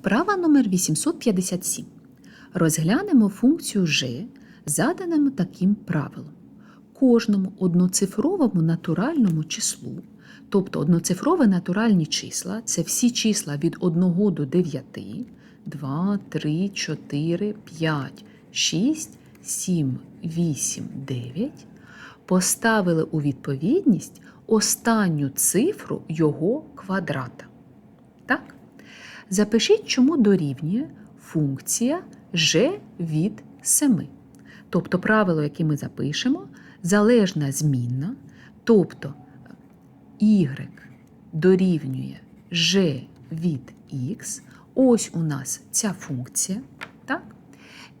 Вправа номер 857. Розглянемо функцію g, заданому таким правилом. Кожному одноцифровому натуральному числу, тобто одноцифрові натуральні числа це всі числа від 1 до 9, 2, 3, 4, 5, 6, 7, 8, 9, поставили у відповідність останню цифру його квадрата. Так? Запишіть, чому дорівнює функція g від 7. Тобто правило, яке ми запишемо, залежна змінна, тобто y дорівнює g від x. Ось у нас ця функція. Так?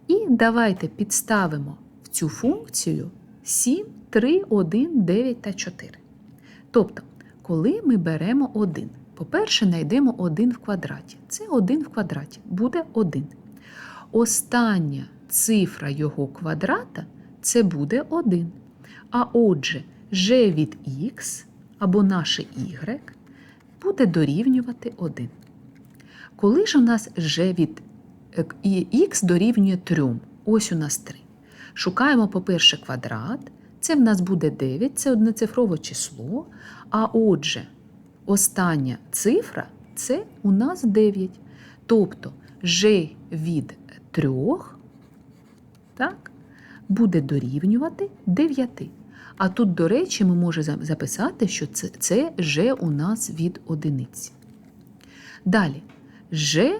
І давайте підставимо в цю функцію 7, 3, 1, 9 та 4. Тобто, коли ми беремо 1, по-перше, знайдемо 1 в квадраті. Це 1 в квадраті, буде 1. Остання цифра його квадрата це буде 1. А отже, g від x або наше y буде дорівнювати 1. Коли ж у нас g від x дорівнює 3, ось у нас 3. Шукаємо, по-перше, квадрат. Це в нас буде 9, це одноцифрове число. А отже, остання цифра це у нас 9. Тобто g від 3 так, буде дорівнювати 9. А тут, до речі, ми можемо записати, що це, g у нас від одиниці. Далі g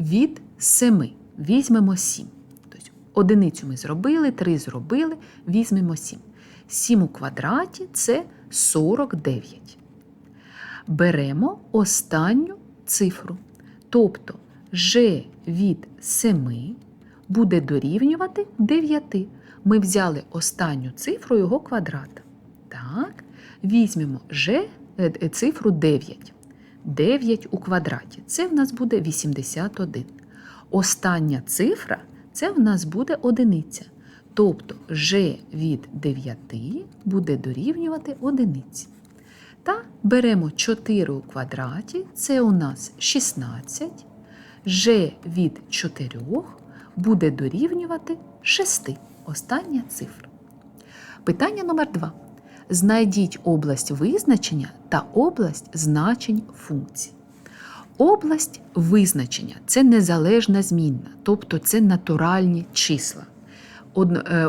від 7. Візьмемо 7. Тобто одиницю ми зробили, 3 зробили, візьмемо 7. 7 у квадраті це 49. Беремо останню цифру. Тобто g від 7 буде дорівнювати 9. Ми взяли останню цифру його квадрата. Так, візьмемо g, цифру 9. 9 у квадраті. Це в нас буде 81. Остання цифра це в нас буде одиниця. Тобто g від 9 буде дорівнювати одиниці. Та беремо 4 у квадраті, це у нас 16. g від 4 буде дорівнювати 6. Остання цифра. Питання номер 2. Знайдіть область визначення та область значень функцій. Область визначення це незалежна змінна, тобто це натуральні числа,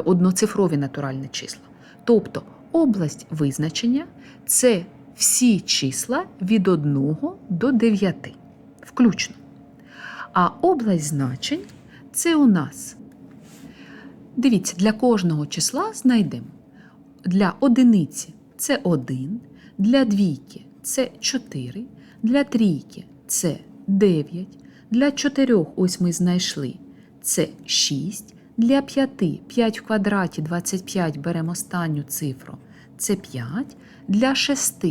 одноцифрові натуральні числа. Тобто область визначення це всі числа від 1 до 9, включно. А область значень це у нас. Дивіться, для кожного числа знайдемо. Для одиниці це 1, для двійки це 4, для трійки це 9, для 4 ось ми знайшли це 6, для 5 5 в квадраті 25 беремо останню цифру це 5, для 6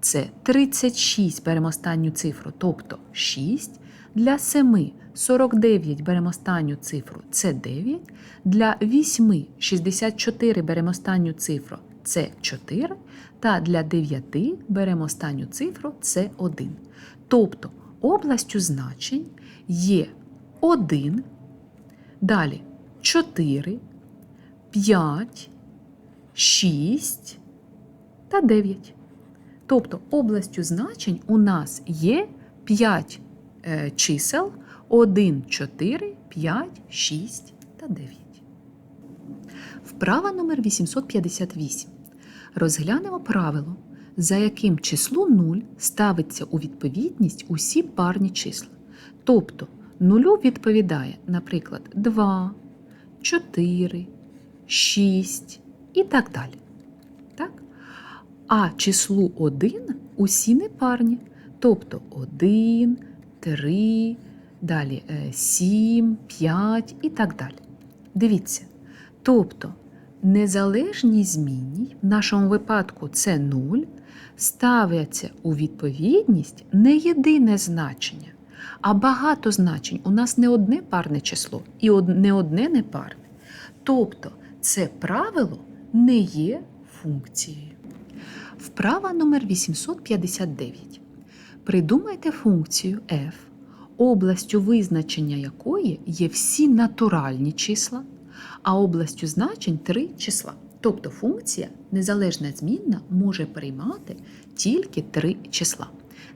це 36 беремо останню цифру, тобто 6, для 7 49 беремо останню цифру це 9. Для 8 64 беремо останню цифру це 4. Та для 9 беремо останню цифру це 1. Тобто областю значень є 1, далі 4, 5, 6 та 9. Тобто областю значень у нас є 5 е, чисел. 1, 4, 5, 6 та 9. Вправа номер 858. Розглянемо правило, за яким числу 0 ставиться у відповідність усі парні числа. Тобто нулю відповідає, наприклад, 2, 4, 6 і так далі. Так? А числу 1 усі непарні. Тобто 1, 3, Далі 7, 5 і так далі. Дивіться. Тобто незалежні змінні, в нашому випадку це 0, ставляться у відповідність не єдине значення, а багато значень. У нас не одне парне число і не одне непарне. Тобто це правило не є функцією. Вправа номер 859. Придумайте функцію f областю визначення якої є всі натуральні числа, а областю значень три числа. Тобто функція незалежна змінна може приймати тільки три числа.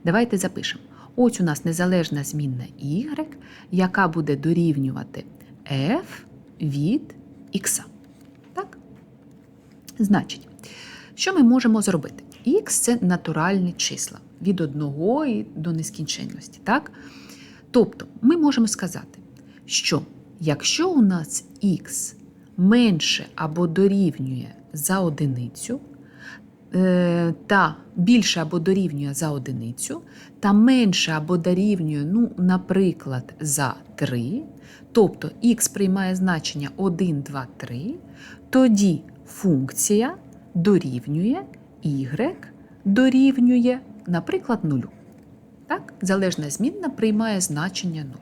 Давайте запишемо. Ось у нас незалежна змінна y, яка буде дорівнювати f від x. Так? Значить, що ми можемо зробити? Х це натуральні числа від 1 і до нескінченності. Так? Тобто ми можемо сказати, що якщо у нас х менше або дорівнює за одиницю, е, та більше або дорівнює за одиницю, та менше або дорівнює, ну, наприклад, за 3, тобто х приймає значення 1, 2, 3, тоді функція дорівнює y дорівнює, наприклад, 0. Так? Залежна змінна приймає значення 0.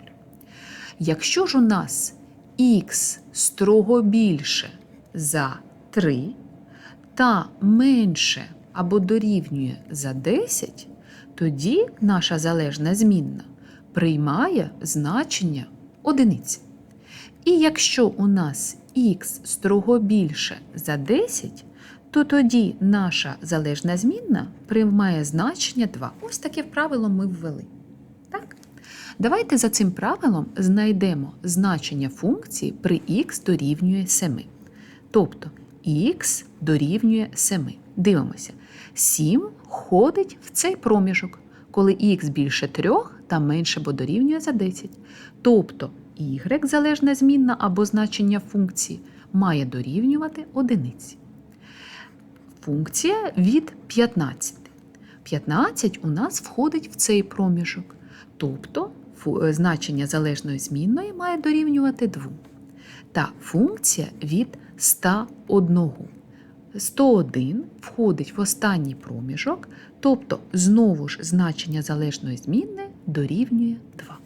Якщо ж у нас х строго більше за 3 та менше або дорівнює за 10, тоді наша залежна змінна приймає значення одиниці. І якщо у нас х строго більше за 10, то тоді наша залежна змінна приймає значення 2. Ось таке правило ми ввели. Так? Давайте за цим правилом знайдемо значення функції при х дорівнює 7. Тобто х дорівнює 7. Дивимося. 7 входить в цей проміжок, коли х більше 3 та менше або дорівнює за 10. Тобто y залежна змінна або значення функції має дорівнювати одиниці. Функція від 15. 15 у нас входить в цей проміжок. Тобто е, значення залежної змінної має дорівнювати 2. Та функція від 101. 101 входить в останній проміжок, тобто знову ж значення залежної змінної дорівнює 2.